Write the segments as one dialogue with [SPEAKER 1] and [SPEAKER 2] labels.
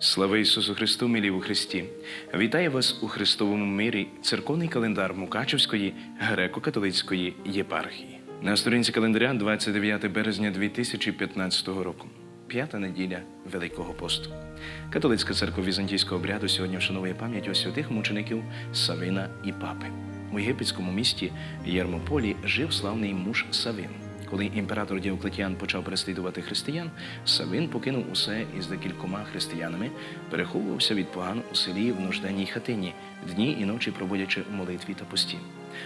[SPEAKER 1] Слава Ісусу Христу, милі у Христі! Вітаю вас у Христовому мирі, церковний календар Мукачевської греко-католицької єпархії. На сторінці календаря 29 березня 2015 року, п'ята неділя Великого посту. Католицька церква візантійського обряду сьогодні вшановує пам'ять у святих мучеників Савина і Папи. У єгипетському місті Єрмополі жив славний муж Савин. Коли імператор Діоклетіан почав переслідувати християн, Савин покинув усе і з декількома християнами переховувався від поган у селі в нужденній хатині, дні і ночі проводячи у молитві та пості.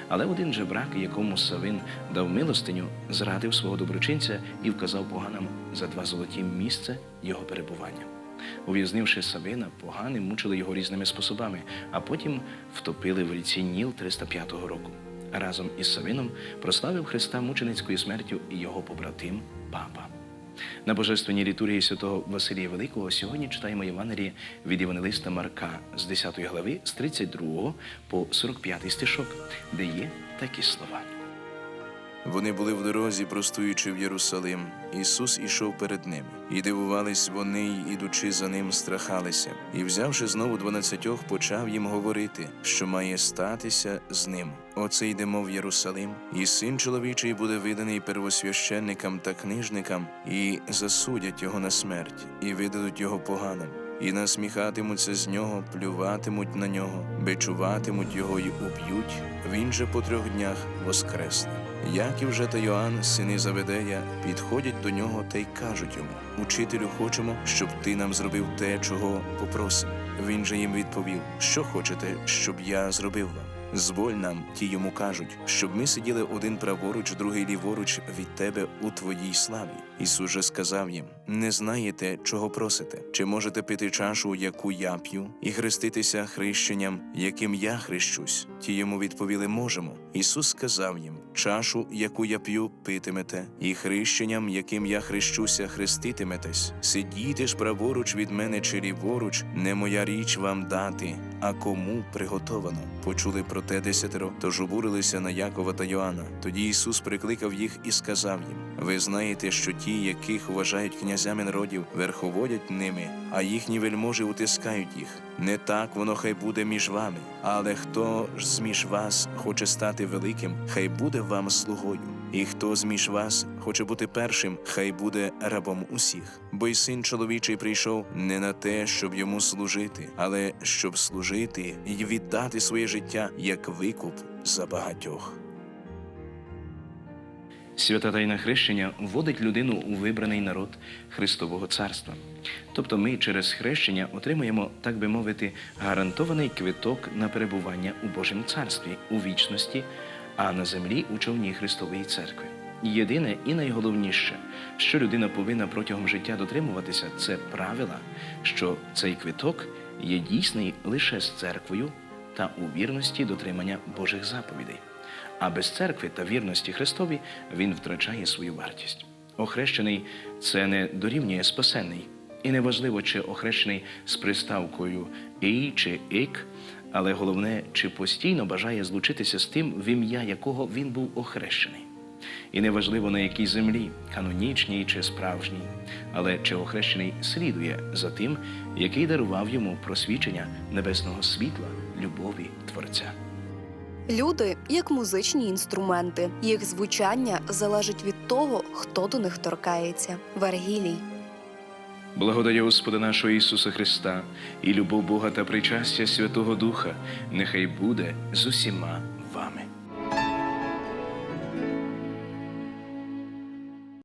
[SPEAKER 1] Але один жебрак, якому Савин дав милостиню, зрадив свого доброчинця і вказав поганам за два золоті місце його перебування. Ув'язнивши Савина, погани мучили його різними способами, а потім втопили в ріці Ніл 305 року. Разом із Савином прославив Христа мученицькою смертю і його побратим Папа. На божественній літургії святого Василія Великого сьогодні читаємо Євангеліє від Євангелиста Марка з 10 глави з 32 по 45 стишок, де є такі слова.
[SPEAKER 2] Вони були в дорозі, простуючи в Єрусалим. Ісус ішов перед ними. І дивувались вони, й, ідучи за ним, страхалися. І, взявши знову дванадцятьох, почав їм говорити, що має статися з ним. Оце йдемо в Єрусалим, і син чоловічий буде виданий первосвященникам та книжникам, і засудять його на смерть, і видадуть його поганим. І насміхатимуться з нього, плюватимуть на нього, бичуватимуть його й уб'ють. Він же по трьох днях воскресне. Яків же та Йоанн, сини Заведея, підходять до нього та й кажуть йому: Учителю, хочемо, щоб ти нам зробив те, чого попросимо. Він же їм відповів: Що хочете, щоб я зробив вам? Зволь нам, ті йому кажуть, щоб ми сиділи один праворуч, другий ліворуч від тебе у твоїй славі. Ісус же сказав їм: Не знаєте, чого просите? Чи можете пити чашу, яку я п'ю, і хреститися хрещенням, яким я хрещусь? Ті йому відповіли: Можемо. Ісус сказав їм: Чашу, яку я п'ю, питимете, і хрещенням, яким я хрещуся, хреститиметесь. Сидіти ж праворуч від мене чи ліворуч, не моя річ вам дати, а кому приготовано. Почули про те десятеро, тож обурилися на Якова та Йоанна. Тоді Ісус прикликав їх і сказав їм: Ви знаєте, що ті, яких вважають князями народів, верховодять ними, а їхні вельможі утискають їх. Не так воно хай буде між вами, але хто ж зміж вас хоче стати великим, хай буде вам слугою. І хто зміж вас хоче бути першим, хай буде рабом усіх. Бо й син чоловічий прийшов не на те, щоб йому служити, але щоб служити і віддати своє життя як викуп за багатьох.
[SPEAKER 1] Свята тайна хрещення вводить людину у вибраний народ Христового царства. Тобто ми через хрещення отримуємо, так би мовити, гарантований квиток на перебування у Божому царстві, у вічності, а на землі у човні Христової церкви. Єдине і найголовніше, що людина повинна протягом життя дотримуватися, це правила, що цей квиток є дійсний лише з церквою та у вірності дотримання Божих заповідей. А без церкви та вірності Христові він втрачає свою вартість. Охрещений це не дорівнює спасенний, і неважливо, чи охрещений з приставкою «і» чи «ік», але головне, чи постійно бажає злучитися з тим, в ім'я якого він був охрещений. І неважливо на якій землі, канонічній чи справжній, але чи охрещений слідує за тим, який дарував йому просвічення небесного світла, любові Творця.
[SPEAKER 3] Люди як музичні інструменти. Їх звучання залежить від того, хто до них торкається. Вергілій.
[SPEAKER 1] Благодає Господа нашого Ісуса Христа і любов Бога та причастя Святого Духа нехай буде з усіма